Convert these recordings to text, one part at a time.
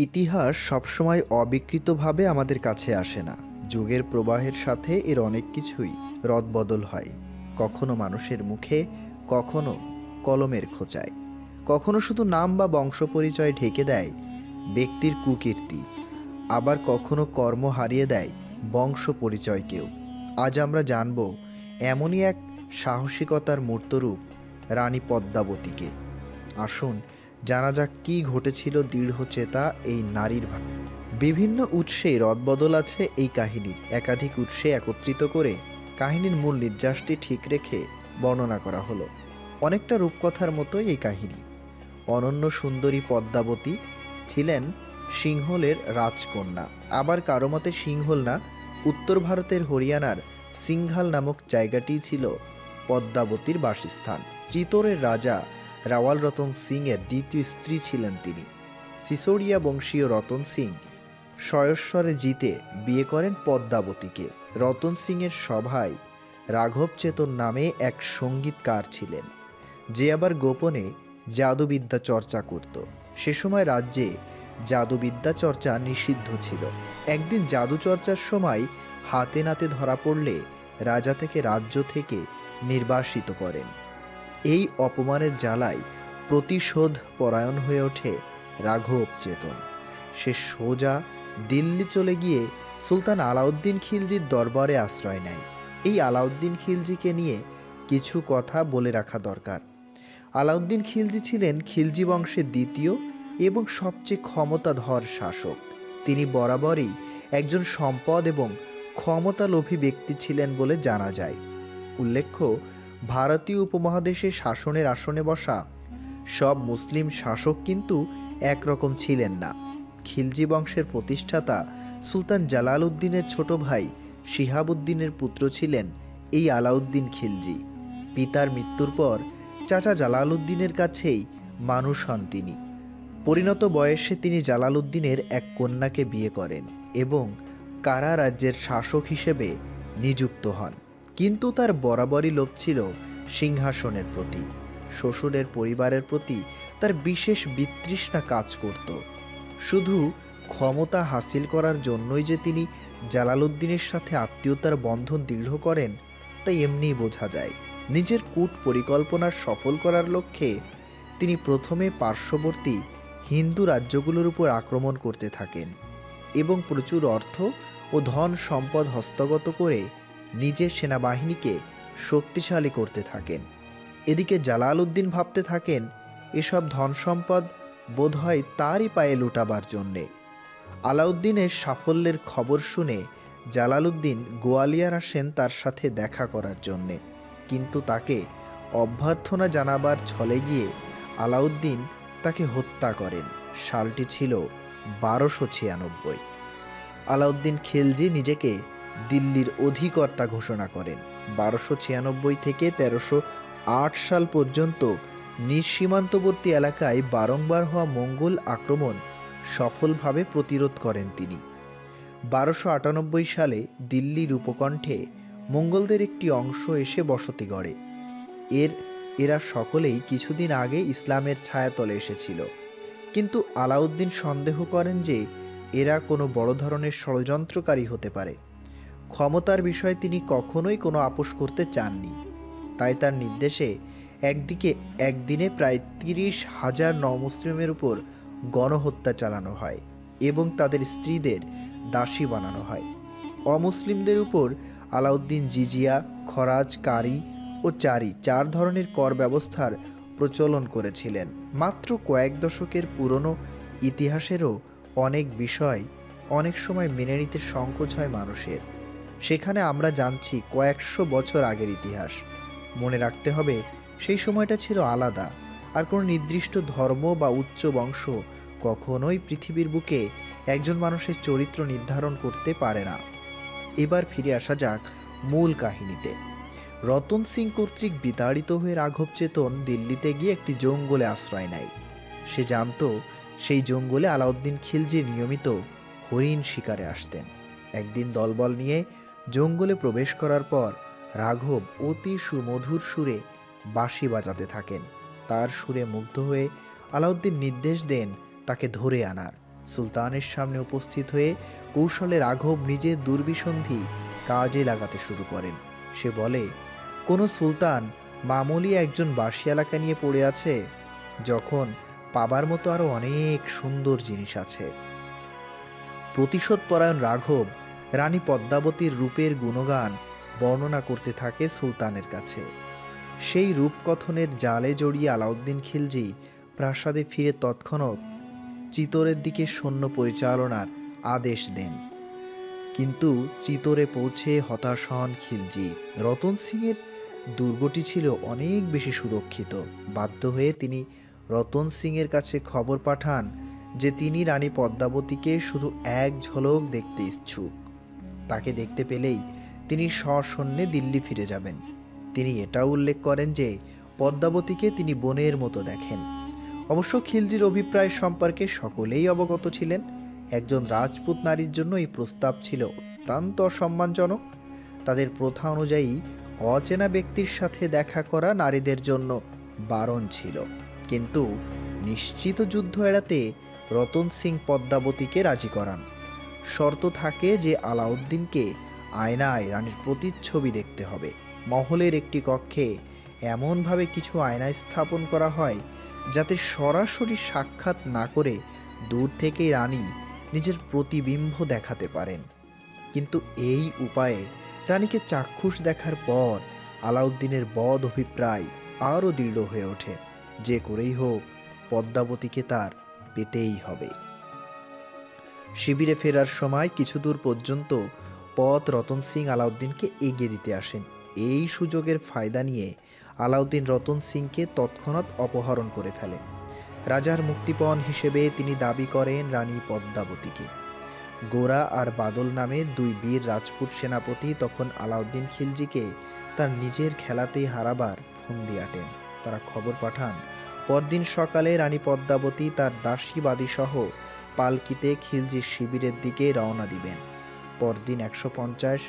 ইতিহাস সবসময় অবিকৃতভাবে আমাদের কাছে আসে না। যুগের প্রবাহের সাথে এর অনেক কিছুই রদবদল হয়। কখনো মানুষের মুখে, কখনো কলমের খোঁচায়। কখনো শুধু নাম বা বংশ পরিচয় ঢেকে দেয় ব্যক্তির কুকীর্তি। আবার কখনো কর্ম হারিয়ে দেয় বংশ পরিচয়কেও আজ আমরা জানব, এমনই এক সাহসিকতার মূর্তরূপ রানী পদ্মাবতীকে। আসুন জানা যাক কী ঘটেছিল দৃঢ় চেতা এই নারীর ভা বিভিন্ন উৎসে রদবদল আছে এই কাহিনীর একাধিক উৎসে একত্রিত করে কাহিনীর মূল নির্যাসটি ঠিক রেখে বর্ণনা করা হলো। অনেকটা রূপকথার মতোই এই কাহিনী। অনন্য সুন্দরী পদ্মাবতী ছিলেন সিংহলের রাজকন্যা। আবার কারও মতে সিংহল না, উত্তর ভারতের হরিয়ানার সিংহাল নামক জায়গাটি ছিল পদ্মাবতীর বাসস্থান। চিতোরের রাজা রাওয়াল রতন সিং এর দ্বিতীয় স্ত্রী ছিলেন তিনি। সিসোডিয়া বংশীয় রতন সিং সয়স্বরে জিতে বিয়ে করেন পদ্মাবতীকে। রতন সিং এর সভায় রাঘব চেতন নামে এক সঙ্গীতকার ছিলেন। যে আবার গোপনে জাদুবিদ্যা চর্চা করত। সে সময় রাজ্যে জাদুবিদ্যা চর্চা নিষিদ্ধ ছিল। একদিন জাদু চর্চার সময় হাতে নাতে ধরা পড়লে রাজা থেকে রাজ্য থেকে নির্বাসিত করেন। এই অপমানের জ্বালায় প্রতিশোধ পরায়ণ হয়ে ওঠে রাঘব চেতন। সে সোজা দিল্লি চলে গিয়ে সুলতান আলাউদ্দিন খিলজির দরবারে আশ্রয় নেয়। এই আলাউদ্দিন খিলজিকে নিয়ে কিছু কথা বলে রাখা দরকার। আলাউদ্দিন খিলজি ছিলেন খিলজি বংশের দ্বিতীয় এবং সবচেয়ে ক্ষমতাধর শাসক। তিনি বরাবরই একজন সম্পদ এবং ক্ষমতালোভী ব্যক্তি ছিলেন বলে জানা যায়। উল্লেখ্য ভারতীয় উপমহাদেশে শাসনের আসনে বসা সব মুসলিম শাসক কিন্তু একরকম ছিলেন না। খিলজি বংশের প্রতিষ্ঠাতা সুলতান জালালউদ্দিনের ছোট ভাই শিহাবুদ্দিনের পুত্র ছিলেন এই আলাউদ্দিন খিলজি। পিতার মৃত্যুর পর চাচা জালালউদ্দিনের কাছেই মানুষ হন তিনি। পরিণত বয়সে তিনি জালালউদ্দিনের এক কন্যাকে বিয়ে করেন এবং কারা রাজ্যের শাসক হিসেবে নিযুক্ত হন। কিন্তু তার বরাবরই লোভ ছিল সিংহাসনের প্রতি। শ্বশুরের পরিবারের প্রতি তার বিশেষ বিতৃষ্ণা কাজ করত। শুধু ক্ষমতা হাসিল করার জন্যই যে তিনি জালালউদ্দিনের সাথে আত্মীয়তার বন্ধন দৃঢ় করেন, তা এমনিই বোঝা যায়। নিজের কূট পরিকল্পনার সফল করার লক্ষ্যে তিনি প্রথমে পার্শ্ববর্তী হিন্দু রাজ্যগুলোর উপর আক্রমণ করতে থাকেন এবং প্রচুর অর্থ ও ধন সম্পদ হস্তগত করে নিজের সেনাবাহিনীকে শক্তিশালী করতে থাকেন। এদিকে জালালউদ্দিন ভাবতে থাকেন, এসব ধন সম্পদ বোধহয় তারই পায়ে লুটাবার জন্যে। আলাউদ্দিনের সাফল্যের খবর শুনে জালালউদ্দিন গোয়ালিয়ার আসেন তার সাথে দেখা করার জন্যে। কিন্তু তাকে অভ্যর্থনা জানাবার ছলে গিয়ে আলাউদ্দিন তাকে হত্যা করেন। সালটি ছিল বারোশো ছিয়ানব্বই। আলাউদ্দিন খিলজি নিজেকে দিল্লির অধিকর্তা ঘোষণা করেন। বারোশো ছিয়ানব্বই থেকে তেরোশো আট সাল পর্যন্ত নিঃসীমান্তবর্তী এলাকায় বারংবার হওয়া মঙ্গল আক্রমণ সফলভাবে প্রতিরোধ করেন তিনি। বারোশো আটানব্বই সালে দিল্লির উপকণ্ঠে মঙ্গলদের একটি অংশ এসে বসতি গড়ে। এর, এরা সকলেই কিছুদিন আগে ইসলামের ছায়াতলে এসেছিল। কিন্তু আলাউদ্দিন সন্দেহ করেন যে এরা কোনো বড় ধরনের ষড়যন্ত্রকারী হতে পারে। ক্ষমতার বিষয়ে তিনি কখনোই কোনো আপোষ করতে চাননি। তাই তার নির্দেশে একদিকে একদিনে প্রায় তিরিশ হাজার নমুসলিমের উপর গণহত্যা চালানো হয় এবং তাদের স্ত্রীদের দাসী বানানো হয়। অমুসলিমদের উপর আলাউদ্দিন জিজিয়া, খরাজ, কারি ও চারি চার ধরনের কর ব্যবস্থার প্রচলন করেছিলেন। মাত্র কয়েক দশকের পুরনো ইতিহাসেরও অনেক বিষয় অনেক সময় মেনে নিতে সংকোচ হয় মানুষের। সেখানে আমরা জানছি কয়েকশো বছর আগের ইতিহাস। মনে রাখতে হবে, সেই সময়টা ছিল আলাদা, আর কোনো নির্দিষ্ট ধর্ম বা উচ্চ বংশ কখনোই পৃথিবীর বুকে একজন মানুষের চরিত্র নির্ধারণ করতে পারে না। এবার ফিরে আসা যাক মূল কাহিনীতে। রতন সিং কর্তৃক বিতাড়িত হয়ে রাঘব চেতন দিল্লিতে গিয়ে একটি জঙ্গলে আশ্রয় নেয়। সে জানতো, সেই জঙ্গলে আলাউদ্দিন খিলজি নিয়মিত হরিণ শিকারে আসতেন। একদিন দলবল নিয়ে জঙ্গলে প্রবেশ করার পর রাঘব অতি সুমধুর সুরে বাঁশি বাজাতে থাকেন। তার সুরে মুগ্ধ হয়ে আলাউদ্দিন নির্দেশ দেন তাকে ধরে আনার। সুলতানের সামনে উপস্থিত হয়ে কৌশলে রাঘব নিজের দুর্বিসন্ধি কাজে লাগাতে শুরু করেন। সে বলে, কোনো সুলতান মামুলি একজন বাসি এলাকা নিয়ে পড়ে আছে, যখন পাবার মতো আরও অনেক সুন্দর জিনিস আছে। প্রতিশোধ পরায়ণ রাঘব রানী পদ্মাবতীর রূপের গুণগান বর্ণনা করতে থাকে সুলতানের কাছে। সেই রূপকথনের জালে জড়িয়ে আলাউদ্দিন খিলজি প্রাসাদে ফিরে তৎক্ষণাৎ চিতরের দিকে সৈন্য পরিচালনার আদেশ দেন। কিন্তু চিতরে পৌঁছে হতাশ হন খিলজি। রতন সিংয়ের দুর্গটি ছিল অনেক বেশি সুরক্ষিত। বাধ্য হয়ে তিনি রতন সিংয়ের কাছে খবর পাঠান যে তিনি রানী পদ্মাবতীকে শুধু এক ঝলক দেখতে ইচ্ছুক। তাকে দেখতে পেলেই তিনি সসৈন্যে দিল্লি ফিরে যাবেন। তিনি এটাও উল্লেখ করেন যে, পদ্মাবতীকে তিনি বোনের মতো দেখেন। অবশ্য খিলজির অভিপ্রায় সম্পর্কে সকলেই অবগত ছিলেন। একজন রাজপুত নারীর জন্য এই প্রস্তাব ছিল অত্যন্ত অসম্মানজনক। তাদের প্রথা অনুযায়ী অচেনা ব্যক্তির সাথে দেখা করা নারীদের জন্য বারণ ছিল। কিন্তু নিশ্চিত যুদ্ধ এড়াতে রতন সিং পদ্মাবতীকে রাজি করান। শর্ত থাকে যে আলাউদ্দিনকে আয়নায় রানীর প্রতিচ্ছবি দেখতে হবে। মহলের একটি কক্ষে এমনভাবে কিছু আয়নায় স্থাপন করা হয় যাতে সরাসরি সাক্ষাৎ না করে দূর থেকেই রানী নিজের প্রতিবিম্ব দেখাতে পারেন। কিন্তু এই উপায়ে রানীকে চাক্ষুষ দেখার পর আলাউদ্দিনের বদ অভিপ্রায় আরও দৃঢ় হয়ে ওঠে। যে করেই হোক, পদ্মাবতীকে তার পেতেই হবে। শিবিরে ফেরার সময় কিছু দূর পর্যন্ত পথ রতন সিং আলাউদ্দিনকে এগিয়ে দিতে আসেন। এই সুযোগের ফায়দা নিয়ে আলাউদ্দিন রতন সিংকে তৎক্ষণাৎ অপহরণ করে ফেলে। রাজার মুক্তিপণ হিসেবে তিনি দাবি করেন রানী পদ্মাবতীকে। গোরা আর বাদল নামে দুই বীর রাজপুত সেনাপতি তখন আলাউদ্দিন খিলজিকে তার নিজের খেলাতেই হারাবার ফন্দি আটেন। তারা খবর পাঠান, পরদিন সকালে রানী পদ্মাবতী তার দাসীবাদী সহ পালকিতে খিলজির শিবিরের দিকে রওনা দিবেন। পরদিন একশো পঞ্চাশ,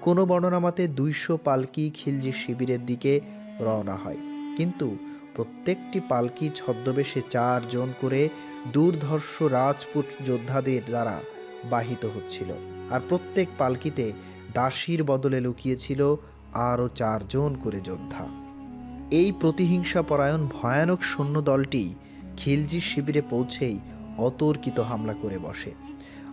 কোনো বর্ণনামাতে দুইশো পালকি খিলজি শিবিরের দিকে রওনা হয়। কিন্তু প্রত্যেকটি পালকি ছদ্মবেশে চারজন করে দুর্ধর্ষ রাজপুত যোদ্ধাদের দ্বারা বাহিত হচ্ছিল। আর প্রত্যেক পালকিতে দাসীর বদলে লুকিয়েছিল আরও চারজন করে যোদ্ধা। এই প্রতিহিংসা পরায়ণ ভয়ানক সৈন্য দলটি খিলজির শিবিরে পৌঁছেই অতর্কিত হামলা করে বসে।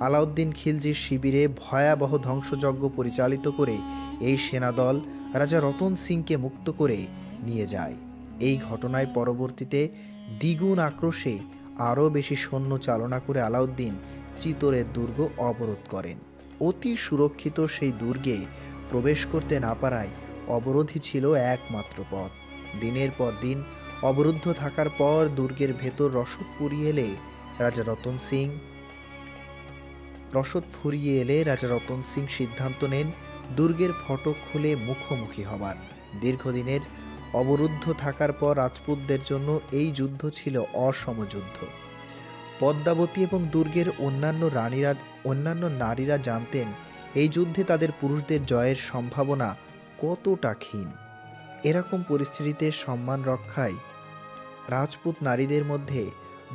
আলাউদ্দিন খিলজির শিবিরে ভয়াবহ ধ্বংসযজ্ঞ পরিচালিত করে এই সেনাদল রাজা রতন সিংকে মুক্ত করে নিয়ে যায়। এই ঘটনায় পরবর্তীতে দ্বিগুণ আক্রোশে আরও বেশি সৈন্য চালনা করে আলাউদ্দিন চিতরের দুর্গ অবরোধ করেন। অতি সুরক্ষিত সেই দুর্গে প্রবেশ করতে না পারায় অবরোধই ছিল একমাত্র পথ। দিনের পর দিন অবরুদ্ধ থাকার পর দুর্গের ভেতর রসদ পুরিয়ে এলে রাজা রতন সিং। রসদ ফুরিয়ে এলে রাজা রতন সিং সিদ্ধান্ত নেন, দুর্গের ফটক খুলে মুখোমুখি হবার। দীর্ঘদিনের অবরুদ্ধ থাকার পর রাজপুতদের জন্য এই যুদ্ধ ছিল অসমযুদ্ধ পদ্মাবতী এবং দুর্গের অন্যান্য রানীরা, অন্যান্য নারীরা জানতেন, এই যুদ্ধে তাদের পুরুষদের জয়ের সম্ভাবনা কতটা ক্ষীণ। এরকম পরিস্থিতিতে সম্মান রক্ষায় রাজপুত নারীদের মধ্যে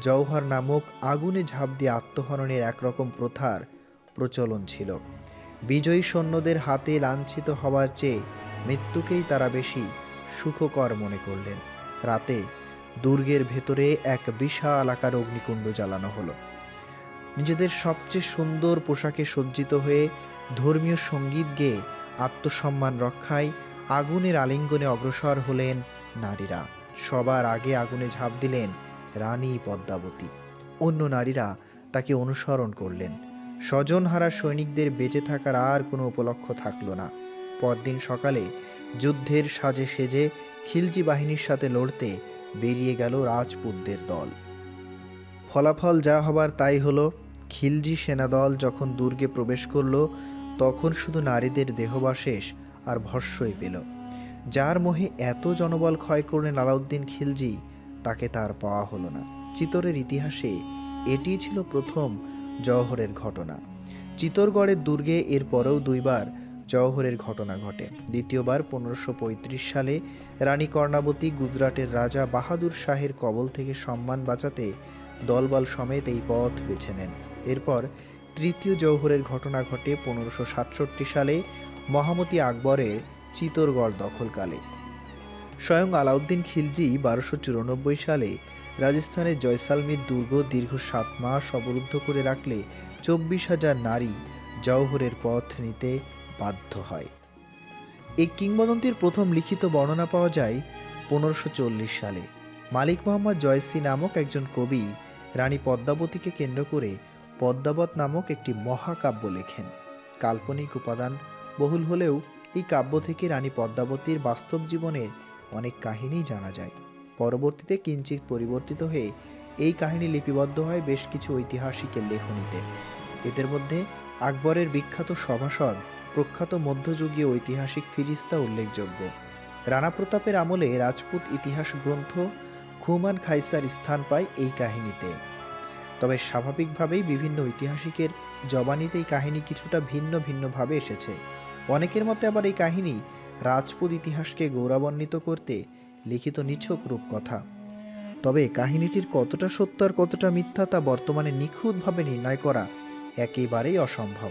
জওহর নামক আগুনে ঝাঁপ দিয়ে আত্মহরণের একরকম প্রথার প্রচলন ছিল। বিজয়ী সৈন্যদের হাতে লাঞ্ছিত হওয়ার চেয়ে মৃত্যুকেই তারা বেশি সুখকর মনে করলেন। রাতে দুর্গের ভেতরে এক বিশাল আকার অগ্নিকুণ্ড জ্বালানো হলো। নিজেদের সবচেয়ে সুন্দর পোশাকে সজ্জিত হয়ে ধর্মীয় সংগীত গেয়ে আত্মসম্মান রক্ষায় আগুনের আলিঙ্গনে অগ্রসর হলেন নারীরা। সবার আগে আগুনে ঝাঁপ দিলেন রানী পদ্মাবতী। অন্য নারীরা তাকে অনুসরণ করলেন। স্বজনহারা সৈনিকদের বেঁচে থাকার আর কোনো উপলক্ষ থাকল না। পরদিন সকালে যুদ্ধের সাজে সেজে খিলজি বাহিনীর সাথে লড়তে বেরিয়ে গেল রাজপুতদের দল। ফলাফল যা হবার তাই হলো, খিলজি সেনাদল যখন দুর্গে প্রবেশ করল, তখন শুধু নারীদের দেহবাশেষ আর ভস্যই পেল। যার মোহে এত জনবল ক্ষয় করলেন আলাউদ্দিন খিলজি তাকে তার পাওয়া হলো না। চিতরের ইতিহাসে এটি ছিল প্রথম জওহরের ঘটনা। চিতরগড়ের দুর্গে এর পরেও দুইবার জওহরের ঘটনা ঘটে। দ্বিতীয়বার পনেরোশো সালে রানী কর্ণাবতী গুজরাটের রাজা বাহাদুর শাহের কবল থেকে সম্মান বাঁচাতে দলবল সমেত এই পথ বেছে নেন। এরপর তৃতীয় জৌহরের ঘটনা ঘটে পনেরোশো সালে মহামতি আকবরের চিতোরগড় দখলকালে। স্বয়ং আলাউদ্দিন খিলজি বারোশো চুরানব্বই সালে রাজস্থানের জয়সালমীর দুর্গ দীর্ঘ সাত মাস অবরুদ্ধ করে রাখলে চব্বিশ হাজার নারী জওহরের পথ নিতে বাধ্য হয়। এই কিংবদন্তির প্রথম লিখিত বর্ণনা পাওয়া যায় পনেরোশো চল্লিশ সালে। মালিক মোহাম্মদ জয়সি নামক একজন কবি রানী পদ্মাবতীকে কেন্দ্র করে পদ্মাবত নামক একটি মহাকাব্য লেখেন। কাল্পনিক উপাদান বহুল হলেও এই কাব্য থেকে রানী পদ্মাবতীর বাস্তব জীবনের অনেক কাহিনী জানা যায়। পরবর্তীতে কিঞ্চিত পরিবর্তিত হয়ে এই কাহিনী লিপিবদ্ধ হয় বেশ কিছু ঐতিহাসিকের লেখনীতে। এদের মধ্যে আকবরের বিখ্যাত সভাসদ, প্রখ্যাত মধ্যযুগীয় ঐতিহাসিক ফিরিস্তা উল্লেখযোগ্য। রানা প্রতাপের আমলে রাজপুত ইতিহাস গ্রন্থ খুমান খাইসার স্থান পায় এই কাহিনীতে। তবে স্বাভাবিকভাবেই বিভিন্ন ঐতিহাসিকের জবানিতে এই কাহিনী কিছুটা ভিন্ন ভিন্নভাবে এসেছে। অনেকের মতে আবার এই কাহিনী রাজপুত ইতিহাসকে গৌরবান্বিত করতে লিখিত নিছক রূপকথা। তবে কাহিনীটির কতটা সত্য আর কতটা মিথ্যা তা বর্তমানে নিখুঁতভাবে নির্ণয় করা একেবারেই অসম্ভব।